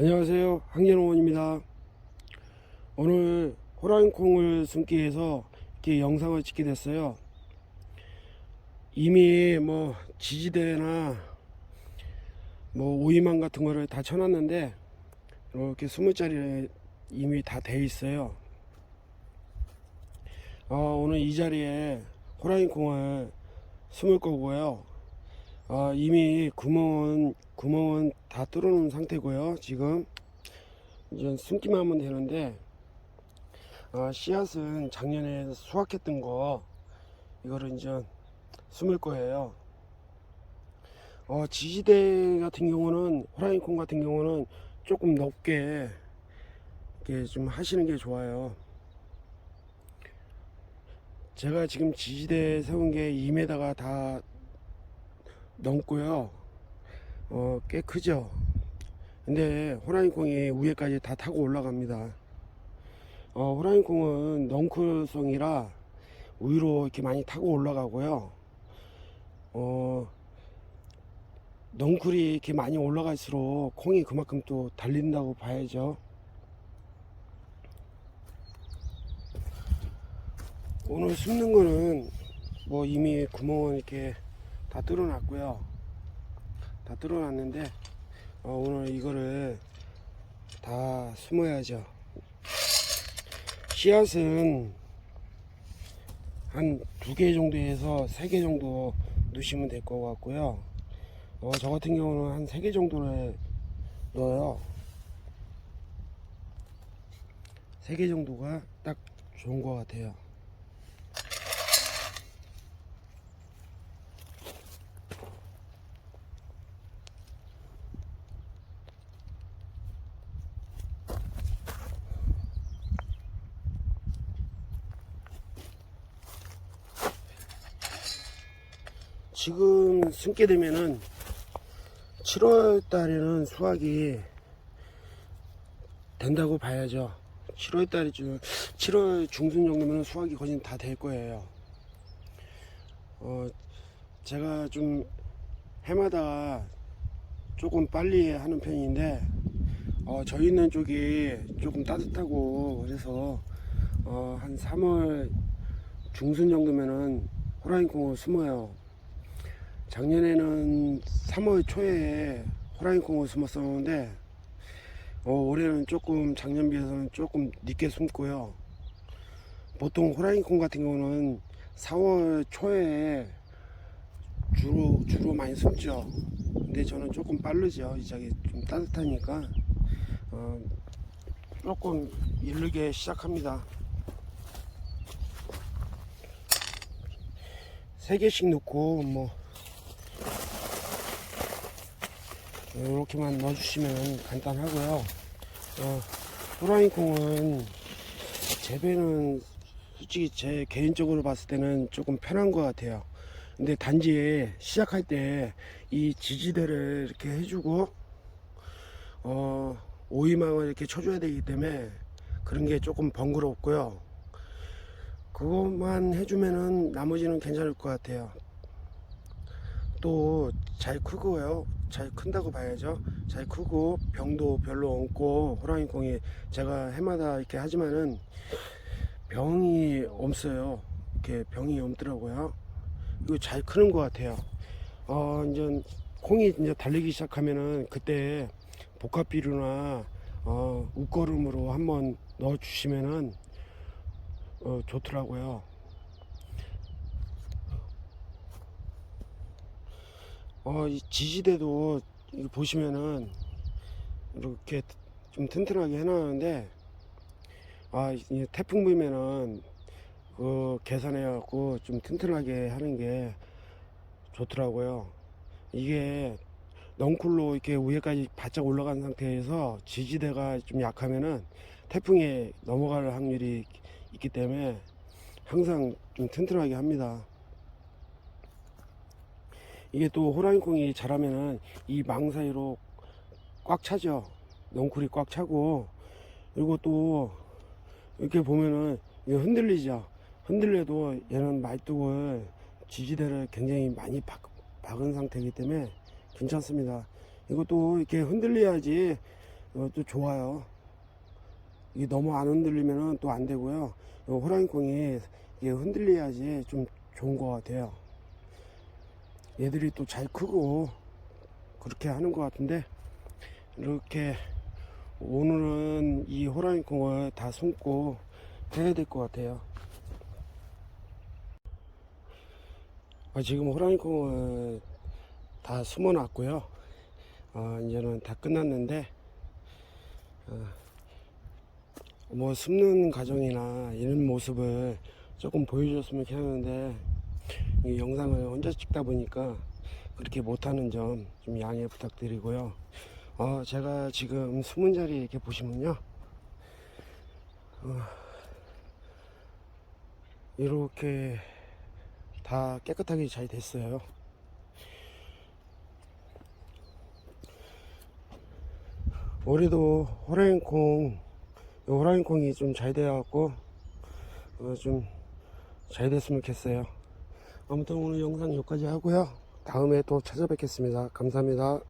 안녕하세요. 황연호원입니다. 오늘 호랑이콩을 숨기 위해서 이렇게 영상을 찍게 됐어요. 이미 뭐 지지대나 뭐 오이망 같은 거를 다 쳐놨는데 이렇게 20짜리 이미 다 돼 있어요. 어, 오늘 이 자리에 호랑이콩을 숨을 거고요 어, 이미 구멍은 구멍은 다 뚫어놓은 상태고요. 지금 이제 숨기만 하면 되는데 어, 씨앗은 작년에 수확했던 거 이거를 이제 숨을 거예요. 어, 지지대 같은 경우는 호랑이콩 같은 경우는 조금 높게 이렇게 좀 하시는 게 좋아요. 제가 지금 지지대 세운 게 2m가 다 넘고요. 어, 꽤 크죠. 근데 호랑이콩이 위에까지 다 타고 올라갑니다. 어, 호랑이콩은 넝쿨성이라 위로 이렇게 많이 타고 올라가고요. 어, 넝쿨이 이렇게 많이 올라갈수록 콩이 그만큼 또 달린다고 봐야죠. 오늘 숨는 거는 뭐 이미 구멍은 이렇게 다 뚫어놨고요. 다 뚫어놨는데 어, 오늘 이거를 다 숨어야죠. 씨앗은 한 두 개 정도에서 세 개 정도 넣으시면 될 것 같고요. 어, 저 같은 경우는 한 세 개 정도를 넣어요. 세 개 정도가 딱 좋은 것 같아요. 지금 숨게 되면은 7월 달에는 수확이 된다고 봐야죠. 7월 달이 좀 7월 중순 정도면 수확이 거의 다될 거예요. 어, 제가 좀 해마다 조금 빨리 하는 편인데 어, 저희 있는 쪽이 조금 따뜻하고 그래서 어, 한 3월 중순 정도면은 호랑이콩을 숨어요. 작년에는 3월 초에 호랑이콩을 숨었었는데 어, 올해는 조금 작년 비해서는 조금 늦게 숨고요. 보통 호랑이콩 같은 경우는 4월 초에 주로 주로 많이 숨죠. 근데 저는 조금 빠르죠. 이제 좀 따뜻하니까 어, 조금 이르게 시작합니다. 세 개씩 넣고 뭐 이렇게만 넣어주시면 간단하고요. 어, 호랑이콩은 재배는 솔직히 제 개인적으로 봤을 때는 조금 편한 것 같아요. 근데 단지 시작할 때 이 지지대를 이렇게 해주고 어, 오이망을 이렇게 쳐줘야 되기 때문에 그런 게 조금 번거롭고요. 그것만 해주면은 나머지는 괜찮을 것 같아요. 또 잘 크고요. 잘 큰다고 봐야죠. 잘 크고 병도 별로 없고 호랑이콩이 제가 해마다 이렇게 하지만은 병이 없어요. 이렇게 병이 없더라고요. 이거 잘 크는 것 같아요. 어 이제 콩이 이제 달리기 시작하면은 그때 복합비료나 어 웃거름으로 한번 넣어 주시면은 어 좋더라고요. 어, 이 지지대도 보시면은 이렇게 좀 튼튼하게 해놨는데 아, 이 태풍 불면은 그 계산해 갖고 좀 튼튼하게 하는 게 좋더라고요. 이게 넝쿨로 이렇게 위에까지 바짝 올라간 상태에서 지지대가 좀 약하면은 태풍에 넘어갈 확률이 있기 때문에 항상 좀 튼튼하게 합니다. 이게 또 호랑이콩이 자라면은 이 망 사이로 꽉 차죠. 넝쿨이 꽉 차고 그리고 또 이렇게 보면은 흔들리죠. 흔들려도 얘는 말뚝을 지지대를 굉장히 많이 박, 박은 상태이기 때문에 괜찮습니다. 이것도 이렇게 흔들려야지 이것도 좋아요. 이게 너무 안 흔들리면은 또안 되고요. 이 호랑이콩이 이게 흔들려야지 좀 좋은 것 같아요. 얘들이 또 잘 크고 그렇게 하는 것 같은데 이렇게 오늘은 이 호랑이 콩을 다 숨고 해야 될 것 같아요. 아, 지금 호랑이 콩을 다 숨어 놨고요. 아, 이제는 다 끝났는데, 아, 뭐 숨는 과정이나 이런 모습을 조금 보여줬으면 좋겠는데, 이 영상을 혼자 찍다 보니까 그렇게 못하는 점 좀 양해 부탁드리고요. 어, 제가 지금 숨은 자리 이렇게 보시면요. 어, 이렇게 다 깨끗하게 잘 됐어요. 올해도 호랑이콩, 호랑이콩이 좀 잘 돼갖고, 어, 좀잘 됐으면 좋겠어요. 아무튼 오늘 영상 여기까지 하고요. 다음에 또 찾아뵙겠습니다. 감사합니다.